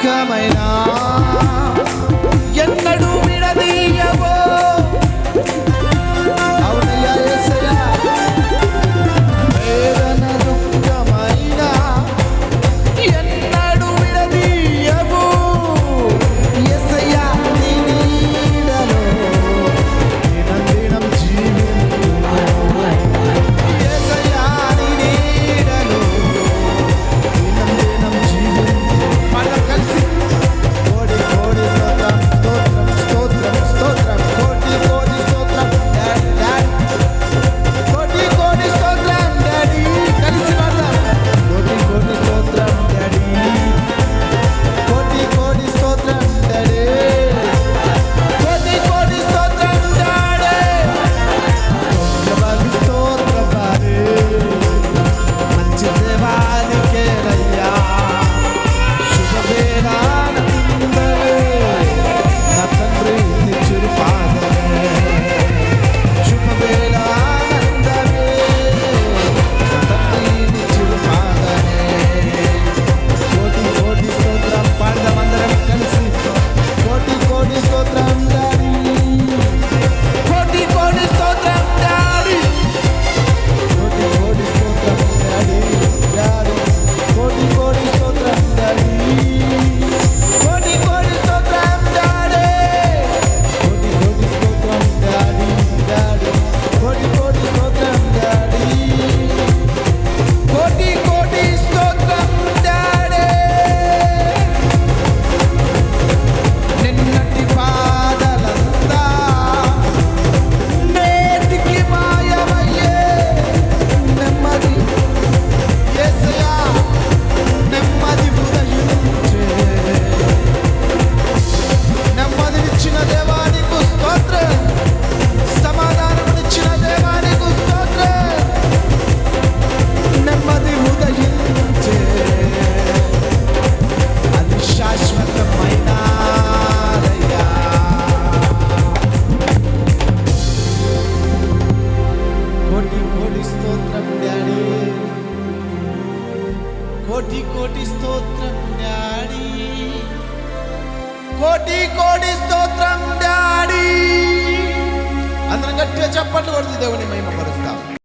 దుఃఖమైనా ఎన్నడూ శాశ్వతమైన కోటి కోటి స్తోత్రం డాడీ. కోటి కోటి స్తోత్రం డాడీ. కోటి కోటి స్తోత్రం డాడీ. అందరం గట్టిగా చప్పట్లు కొడుతుంది దేవుని మహిమ పరుస్తాం.